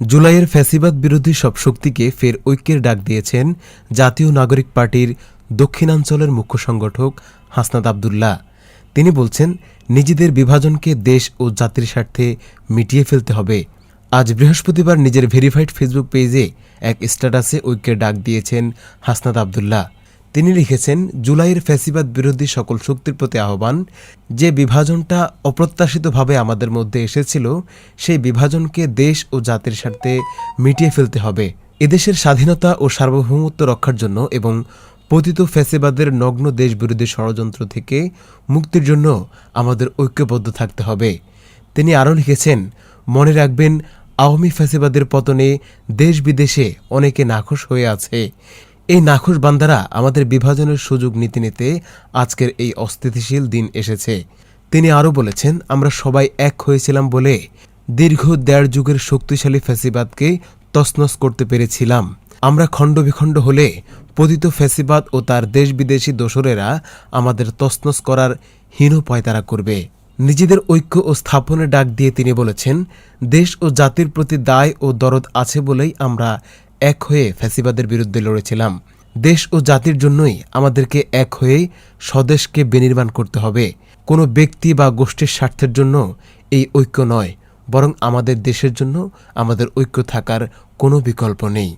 জুলাইয়ের ফ্যাসিবাদ বিরোধী সব শক্তিকে ফের ঐক্যের ডাক দিয়েছেন জাতীয় নাগরিক পার্টির দক্ষিণাঞ্চলের মুখ্য সংগঠক হাসনাত আবদুল্লাহ। তিনি বলছেন, নিজেদের বিভাজনকে দেশ ও জাতির স্বার্থে মিটিয়ে ফেলতে হবে। আজ বৃহস্পতিবার নিজের ভেরিফাইড ফেসবুক পেজে এক স্ট্যাটাসে ঐক্যের ডাক দিয়েছেন হাসনাত আবদুল্লাহ। তিনি লিখেছেন, জুলাইয়ের ফ্যাসিবাদ বিরোধী সকল শক্তির প্রতি আহ্বান, যে বিভাজনটা অপ্রত্যাশিতভাবে আমাদের মধ্যে এসেছিল, সেই বিভাজনকে দেশ ও জাতির স্বার্থে মিটিয়ে ফেলতে হবে। এদেশের স্বাধীনতা ও সার্বভৌমত্ব রক্ষার জন্য এবং পতিত ফ্যাসিবাদের নগ্ন দেশ বিরোধী ষড়যন্ত্র থেকে মুক্তির জন্য আমাদের ঐক্যবদ্ধ থাকতে হবে। তিনি আরও লিখেছেন, মনে রাখবেন, আওয়ামী ফ্যাসিবাদের পতনে দেশ বিদেশে অনেকে নাখোশ হয়ে আছে। এই নাখোশ বান্দারা আমাদের বিভাজনের সুযোগ নিতে নিতে আজকের এই অস্থিতিশীল দিন এসেছে। তিনি আরও বলেছেন, আমরা সবাই এক হয়েছিলাম বলে দীর্ঘ দেড় যুগের শক্তিশালী ফ্যাসিবাদকে তছনছ করতে পেরেছিলাম। আমরা খণ্ডবিখণ্ড হলে পতিত ফ্যাসিবাদ ও তার দেশ বিদেশি দোসরেরা আমাদের তছনছ করার হীন পয়তারা করবে। নিজেদের ঐক্য ও স্থাপনের ডাক দিয়ে তিনি বলেছেন, দেশ ও জাতির প্রতি দায় ও দরদ আছে বলেই আমরা এক হয়ে ফ্যাসিবাদের বিরুদ্ধে লড়েছিলাম। দেশ ও জাতির জন্যই আমাদেরকে এক হয়ে স্বদেশকে বিনির্মাণ করতে হবে। কোনো ব্যক্তি বা গোষ্ঠীর স্বার্থের জন্য এই ঐক্য নয়, বরং আমাদের দেশের জন্য আমাদের ঐক্য থাকার কোনো বিকল্প নেই।